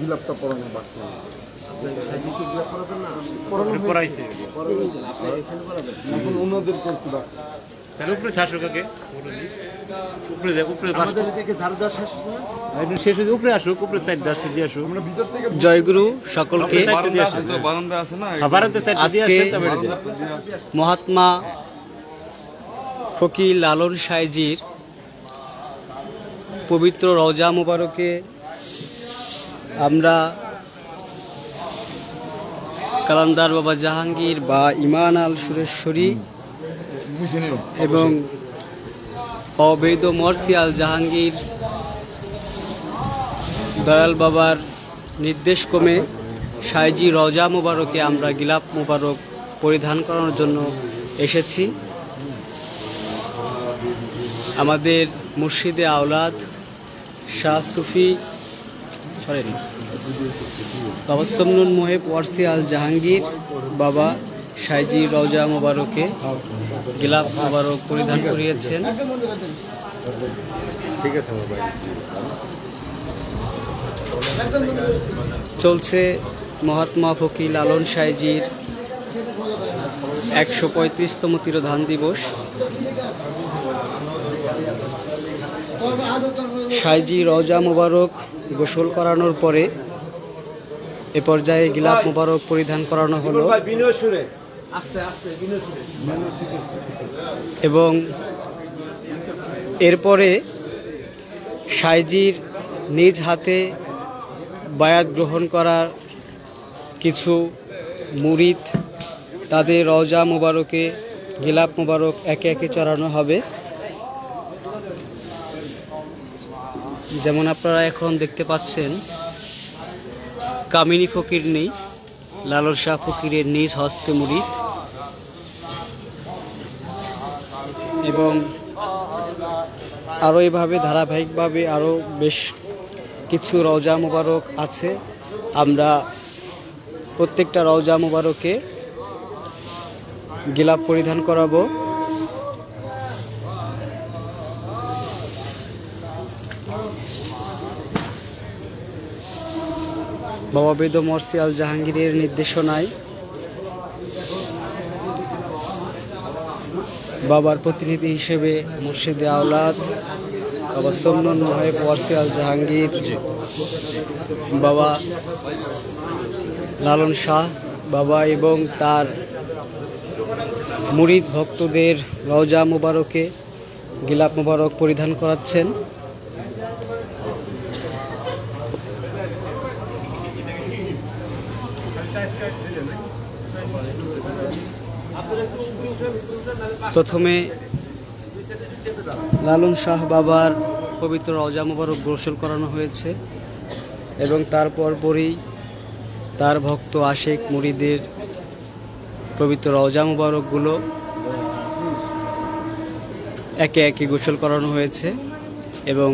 গিলাপটা বাকি। এখন করতে বাকি। তাহলে উপরে শাসক আগে। উপরে উপরে শেষ হয়ে উপরে আসুক উপরে চারটা আসতে দিয়ে আসুক। আমরা ভিতর থেকে জয়গুরু সকলকে আজকে- দিয়ে। মহাত্মা ফকির লালন সাইজির পবিত্র রওজা মুবারকে আমরা কালান্দার বাবা জাহাঙ্গীর বা ইমান আল সুরেশ্বরী এবং অবৈধ মর্সিয়াল জাহাঙ্গীর দয়াল বাবার নির্দেশ ক্রমে সাইজি রজা মোবারকে আমরা গিলাপ মোবারক পরিধান করানোর জন্য এসেছি। আমাদের মুর্শিদে আওলাদ শাহ সুফি সরি বাবা সমনুন মোহেব ওয়ারসি আল জাহাঙ্গীর বাবা সাইজি রওজা মোবারকে গিলাপ মোবারক পরিধান করিয়েছেন। চলছে মহাত্মা ফকির লালন সাইজির একশো পঁয়ত্রিশতম তিরোধান দিবস। সাইজি রওজা মোবারক গোসল করানোর পরে এ পর্যায়ে গিলাপ মোবারক পরিধান করানো হলো। এবং এরপরে সাইজির নিজ হাতে বায়াত গ্রহণ করার কিছু মুরিদ তাদের রওজা মোবারকে গিলাপ মোবারক একে একে চড়ানো হবে। যেমন আপনারা এখন দেখতে পাচ্ছেন, কামিনী ফকির নেই, লালন শাহ ফকিরের নিজ হস্তে মুরিদ এবং আরও এভাবে, ধারাবাহিকভাবে আরও বেশ কিছু রওজা মোবারক আছে। আমরা প্রত্যেকটা রওজা মোবারকে গিলাপ পরিধান করাবো। বাবা বেদ মরসি আল জাহাঙ্গীরের নির্দেশনায় বাবার প্রতিনিধি হিসেবে মুর্শিদে আওলাদ বাবা সোমনন মহেব ওয়ারসি আল জাহাঙ্গীর, বাবা লালন শাহ, বাবা এবং তার মুরিদ ভক্তদের রওজা মুবারকে, গিলাপ মুবারক পরিধান করাচ্ছেন। প্রথমে লালন শাহ বাবার পবিত্র রজা মুবারক গোসল করানো হয়েছে এবং তারপর পরই তার ভক্ত আশেক মুড়িদের পবিত্র রজা মুবারকগুলো একে একে গোসল করানো হয়েছে এবং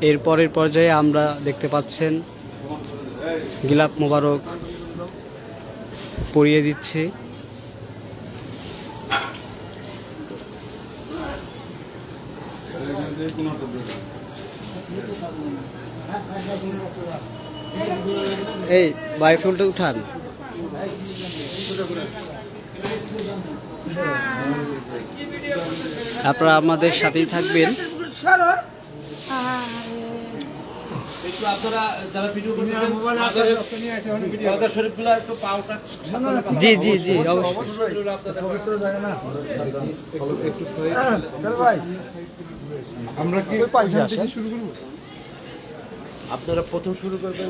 এর পরের পর্যায়ে আমরা দেখতে পাচ্ছেন গিলাপ মুবারক পরিয়ে দিচ্ছে। এই বাইফুলটা উঠান। আপনারা আমাদের সাথেই থাকবেন। একটু আপনারা যারা ভিডিও করতেছেন আমাদের শরীফগুলো একটু পাউটা জি জি জি অবশ্যই। আমরা কি শুরু করব? আপনারা প্রথম শুরু করবেন?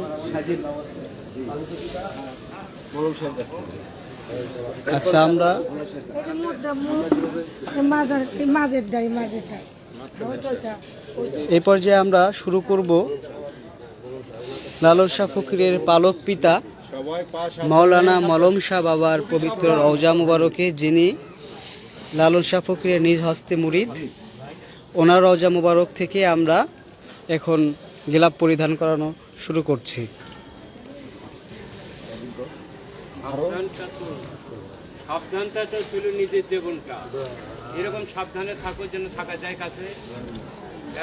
আচ্ছা আমরা এই পর্যায়ে আমরা শুরু করব লালন শাহ ফকিরের পালক পিতা মাওলানা মলম শাহ বাবার পবিত্র রওজা মুবারকে, যিনি লালন শাহ ফকিরের নিজ হস্তে মুরিদ। ওনার রওজা মুবারক থেকে আমরা এখন গিলাপ পরিধান করানো শুরু করছি। সাবধানটা তো ছিল নিজের জীবনটা। এরকম সাবধানে থাকো যেন থাকা যায় কাছে।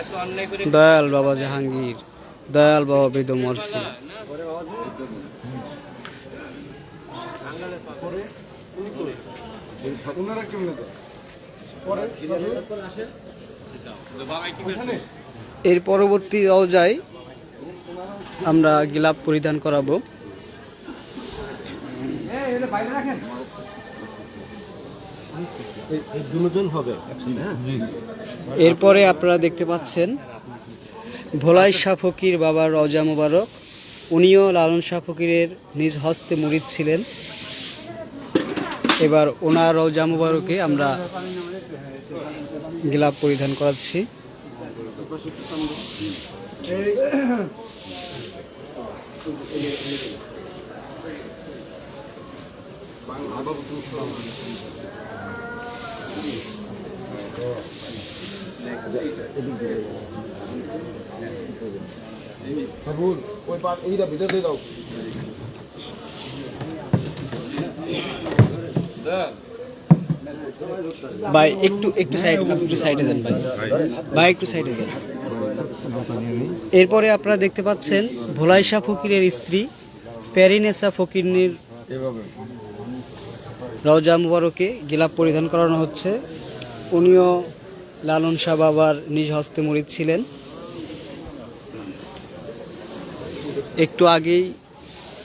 এত অন্যায় করে দয়াল বাবা জাহাঙ্গীর দয়াল বাবা বৃদ্ধ মরছি ওনারা কেমনে? পরে এর পরবর্তী রওজায় আমরা গিলাপ পরিধান করাবো। এরপরে আপনারা দেখতে পাচ্ছেন ভোলাই শাহ ফকির বাবার রওজা মুবারক। উনিও লালন শাহ ফকিরের নিজ হস্তে মুরিদ ছিলেন। এবার ওনার রওজা মুবারকে আমরা গিলাপ পরিধান করাচ্ছি। বাবুল ওই পাট এইটা ভিতর দাও ভাই, একটু একটু সাইড একটু সাইডে যান ভাই। ভাই, একটু সাইডে যান। এরপরে আপনারা দেখতে পাচ্ছেন ভোলাইশা ফকিরের স্ত্রী, প্যারিনেসা ফকিরনির রওজা মুবারকে গিলাপ পরিধান করানো হচ্ছে। উনিও লালন শাহ বাবার নিজ হস্তে মরিদ ছিলেন। একটু আগেই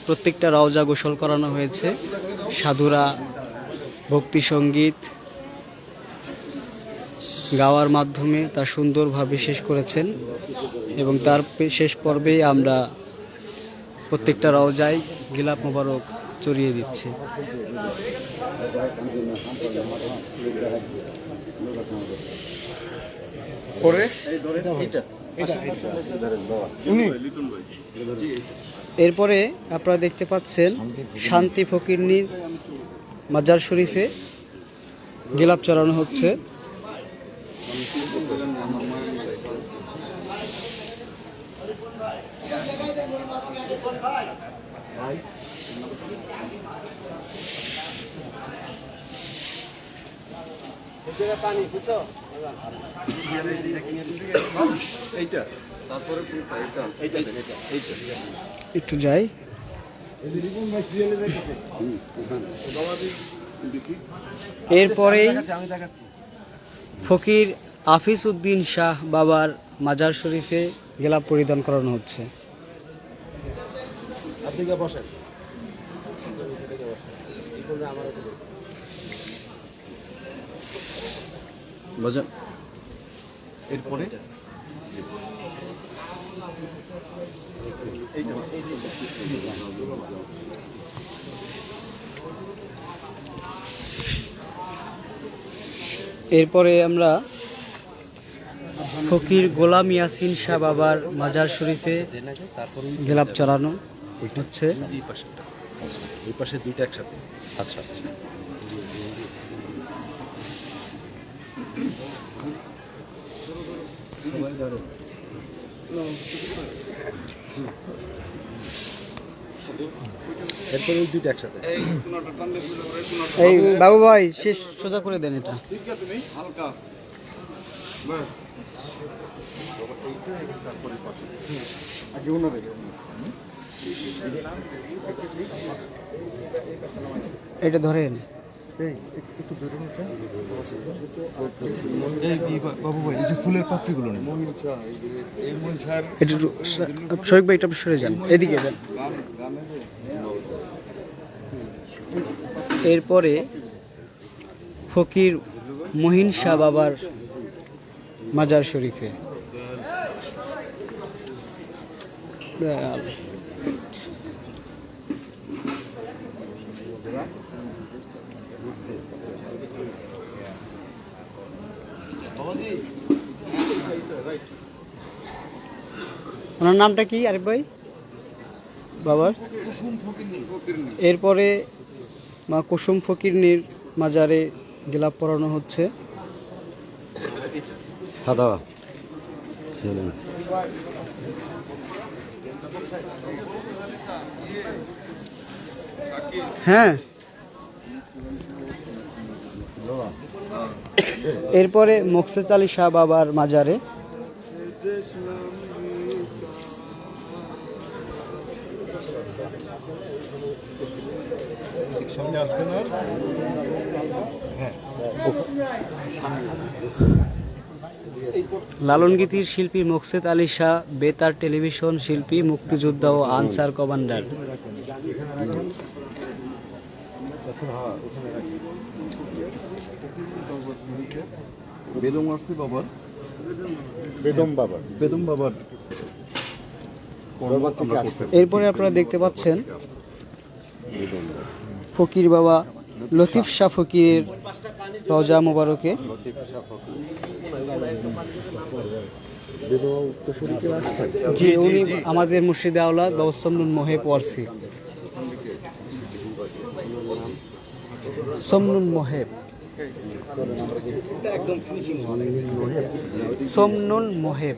প্রত্যেকটা রওজা গোসল করানো হয়েছে। সাধুরা ভক্তি সংগীত গাওয়ার মাধ্যমে তা সুন্দরভাবে শেষ করেছেন এবং তার শেষ পর্বেই আমরা প্রত্যেকটা রওজায় গিলাপ মোবারক চড়িয়ে দিচ্ছি। এরপরে আপনারা দেখতে পাচ্ছেন শান্তি ফকিরনির মাজার শরীফে গিলাপ চড়ানো হচ্ছে। এইটা তারপরে এইটা এইটা একটু যাই রিপন ভাই সিরিয়ালে যাইতেছে এরপরেই ফকির আফিস উদ্দিন শাহ বাবার মাজার শরীফে গিলাপ পরিধান করানো হচ্ছে। গিয়ে এরপরে আমরা ফকির গোলাম ইয়াসিন শাহ বাবার মাজার শরীফে গিলাপ চড়ানো হচ্ছে। এই পাশে দুইটা একসাথে। আচ্ছা আচ্ছা। এরপরে ওই দুইটা একসাথে। এই বাবু ভাই শেষ। সোজা করে দেন এটা। আগে ওনারে এটা ধরেন। এই একটু ধরে নিতে। এই এই বাবু ভাই এই যে ফুলের পাত্রগুলো নেই মহিন শাহ এই মহিন শাহ এটা একটু ভাই এটা সরে যান এদিকে যান। এরপরে ফকির মহিন শাহ বাবার মাজার শরীফে। ওনার নামটা কি আরিফ ভাই? বাবার? এরপরে মা কুসুম ফকিরনির মাজারে গিলাপ পরানো হচ্ছে। হ্যাঁ। এরপরে মোকসেদ আলী শাহ বাবার মাজারে আসবেন আর? লালন গীতির শিল্পী মোকসেদ আলী শাহ বেতার টেলিভিশন শিল্পী মুক্তিযোদ্ধা ও আনসার কমান্ডার। বেদম আসছে বাবার। বেদম বাবার। বেদম বাবার। এরপরে আপনারা দেখতে পাচ্ছেন ফকির বাবা লতিফ শাহ ফকিরের রজা মোবারকে। জি উনি আমাদের মুর্শিদে আওলাদ ব্যবস্থমনুন মহে পড়ছি। সমনুন মহেব সমনুন মহেব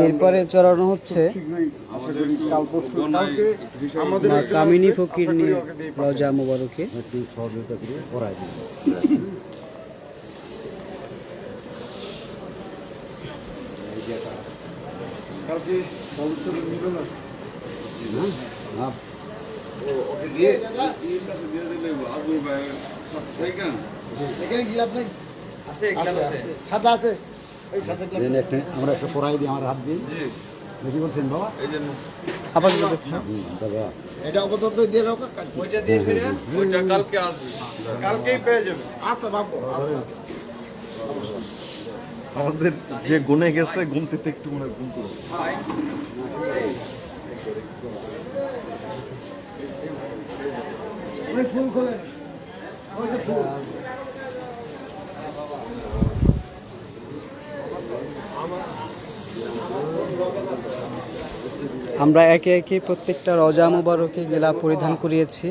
এরপরে চড়ানো হচ্ছে কামিনী ফকির নিয়ে রজা মোবারকে কালকে আছে আমরা একটা পড়াই দিই আমার হাত বেশি বলছেন বাবা? আপাতত এটা আপাতত দিয়ে রাখো ওইটা দিয়ে ফিরে ওইটা কালকে আসবে। কালকেই পেয়ে যাবে। আচ্ছা বাবু আমাদের যে গুনে গেছে গুনতে একটু মনে হয় গুন করব ফুল খোলেন। আমরা একে একে প্রত্যেকটা রজা মোবারকে গেলা পরিধান করিয়েছি।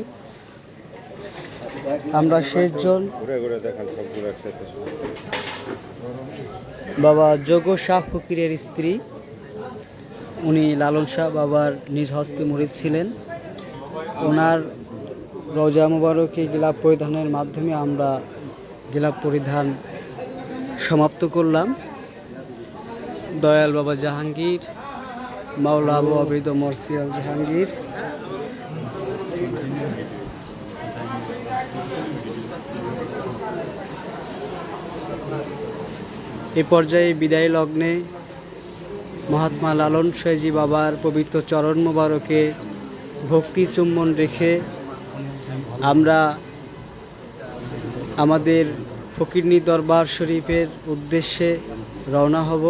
আমরা শেষজন। বাবা যোগ শাহ ফকিরের স্ত্রী। উনি লালন শাহ বাবার নিজ হস্তে মরিদ ছিলেন। ওনার রজা মোবারকে গিলাপ পরিধানের মাধ্যমে আমরা গিলাপ পরিধান সমাপ্ত করলাম। দয়াল বাবা জাহাঙ্গীর, মাওলা আবু আবিদ মরসিয়াল জাহাঙ্গীর। এ পর্যায়ে বিদায় লগ্নে মহাত্মা লালন সাইজি বাবার পবিত্র চরণ মোবারকে ভক্তি চুম্বন রেখে আমরা আমাদের ফকিরনি দরবার শরীফের উদ্দেশ্যে রওনা হব।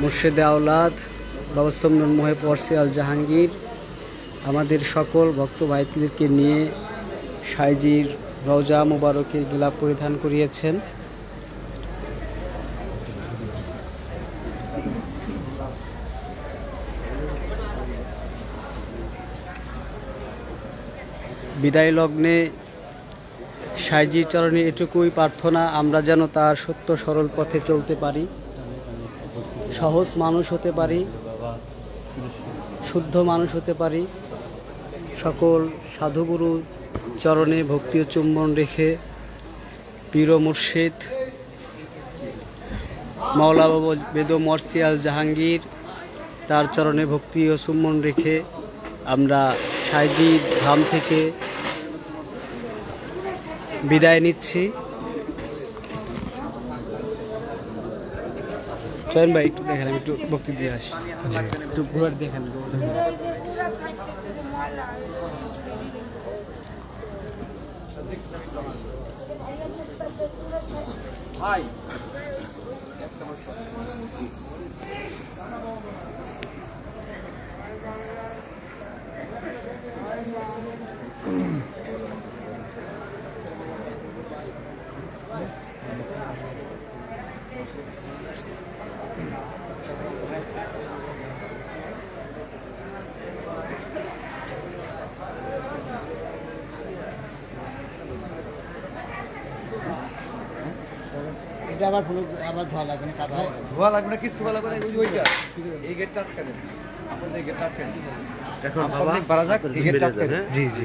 মুর্শেদে আওলাদ, বাবা সমনুর মোহে আল জাহাঙ্গীর, আমাদের সকল ভক্ত ভাইদেরকে নিয়ে সাইজির রওজা মুবারকের গিলাপ পরিধান করিয়েছেন। বিদায় লগ্নে সাইজির চরণে এটুকুই প্রার্থনা, আমরা যেন তার সত্য সরল পথে চলতে পারি, সহজ মানুষ হতে পারি, শুদ্ধ মানুষ হতে পারি। সকল সাধুগুরু চরণে ভক্তি ও চুম্বন রেখে পীর মুর্শিদ মাওলা বাবা বেদ মর্সিয়াল জাহাঙ্গীর, তার চরণে ভক্তি ও চুম্বন রেখে আমরা সাইজি ধাম থেকে বিদায় নিচ্ছি। চয়ন ভাই, একটু দেখেন, আমি একটু ভক্তি দিয়ে আসি। একটু ঘোরার দেখেন। ভাই। এটা আবার হলুদ আবার ধোয়া লাগবে না কাদা ধোয়া লাগবে না কিচ্ছু লাগবে এই গেটটা আটকা আটকা দেন। এখন বাবা বাড়া এই গেটটা আটকা জি জি।